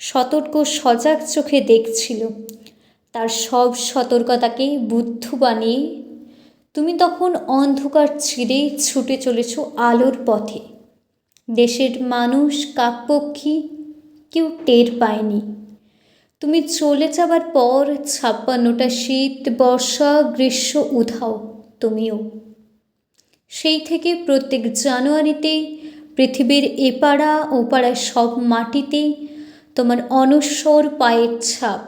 সতর্ক, সজাগ চোখে দেখছিল। তার সব সতর্কতাকে বুদ্ধ বানিয়ে তুমি তখন অন্ধকার ছিঁড়ে ছুটে চলেছ আলোর পথে। দেশের মানুষ, কাকপক্ষী কেউ টের পায়নি। তুমি চলে যাবার পর ছাপ্পান্নটা শীত, বর্ষা, গ্রীষ্ম, উধাও তুমিও। সেই থেকে প্রত্যেক জানুয়ারিতে পৃথিবীর এপাড়া ওপাড়া সব মাটিতে তোমার অনস্বর পায়ের ছাপ।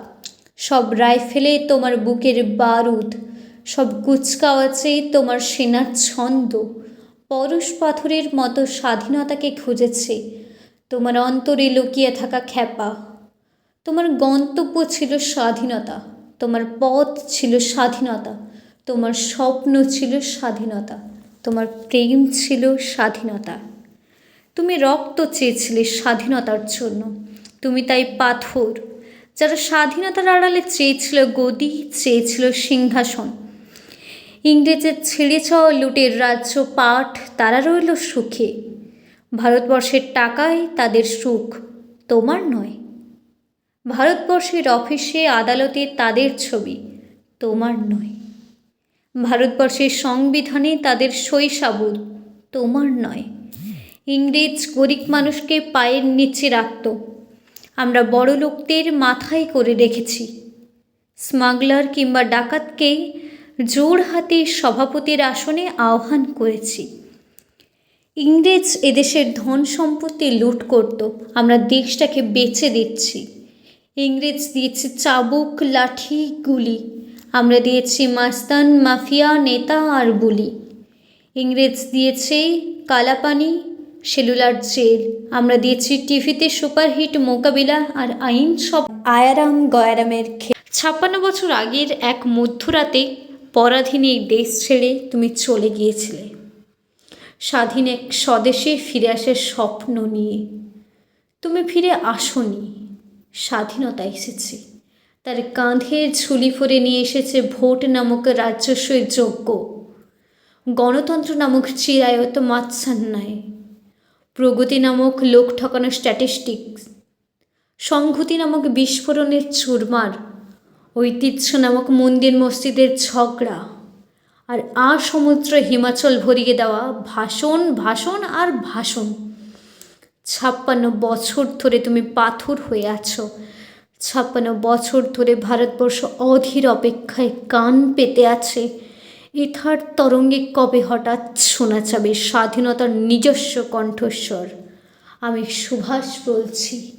সব রাইফেলে তোমার বুকের বারুদ। সব কুচকাওয়াচে তোমার সেনার ছন্দ। পরশ পাথরের মতো স্বাধীনতাকে খুঁজেছে। তোমার অন্তরে লুকিয়ে থাকা খ্যাপা। তোমার গন্তব্য ছিল স্বাধীনতা। তোমার পথ ছিল স্বাধীনতা। তোমার স্বপ্ন ছিল স্বাধীনতা। তোমার প্রেম ছিল স্বাধীনতা। তুমি রক্ত চেয়েছিলে স্বাধীনতার জন্য। তুমি তাই পাথর, যারা স্বাধীনতার আড়ালে চেয়েছিল গদি, চেয়েছিল সিংহাসন। ইংরেজের ছেড়ে চাওয়া লুটের রাজ্য পাঠ, তারা রইল সুখে। ভারতবর্ষের টাকায় তাদের সুখ, তোমার নয়। ভারতবর্ষের অফিসে, আদালতে তাদের ছবি, তোমার নয়। ভারতবর্ষের সংবিধানে তাদের শৈশাবুল তোমার নয়। ইংরেজ গরিব মানুষকে পায়ের নিচে রাখত আমরা বড় লোকদের মাথায় করে রেখেছি স্মাগলার কিংবা ডাকাতকে জোর হাতে সভাপতির আসনে আহ্বান করেছি। ইংরেজ এদেশের ধন সম্পত্তি লুট করত, আমরা দেশটাকে বেচে দিচ্ছি। ইংরেজ দিয়েছে চাবুক, লাঠি, গুলি, আমরা দিয়েছি মাস্তান, মাফিয়া, নেতা আর বুলি। ইংরেজ দিয়েছে কালাপানি সেলুলার জেল। আমরা দিয়েছি টিভিতে সুপারহিট মোকাবিলা আর আইন সব আয়ারাম গয়ারামের ছাপ্পান্ন বছর আগের এক মধ্যরাতে পরাধীন এই দেশ ছেড়ে তুমি চলে গিয়েছিলে। স্বাধীন এক স্বদেশে ফিরে আসার স্বপ্ন নিয়ে। তুমি ফিরে আসনি। স্বাধীনতা এসেছে। তার কাঁধে ঝুলি ভরে নিয়ে এসেছে ভোট নামক রাজস্বের যোগ্য গণতন্ত্র নামক চিরায়ত মাচ্ছান্যায় প্রগতি নামক লোক ঠকানো স্ট্যাটিস্টিক্স সংহতি নামক বিস্ফোরণের চুরমার, ঐতিহ্য নামক মন্দির মসজিদের ঝগড়া আর আ সমুদ্র হিমাচল ভরিয়ে দেওয়া ভাষণ ভাষণ আর ভাষণ। ছাপ্পান্ন বছর ধরে তুমি পাথর হয়ে আছো। ছাপ্পান্ন বছর ধরে ভারতবর্ষ অধীর অপেক্ষায় কান পেতে আছে। ইথার তরঙ্গে কবে হঠাৎ শোনা যাবে স্বাধীনতার নিজস্ব কণ্ঠস্বর? আমি সুভাষ বলছি।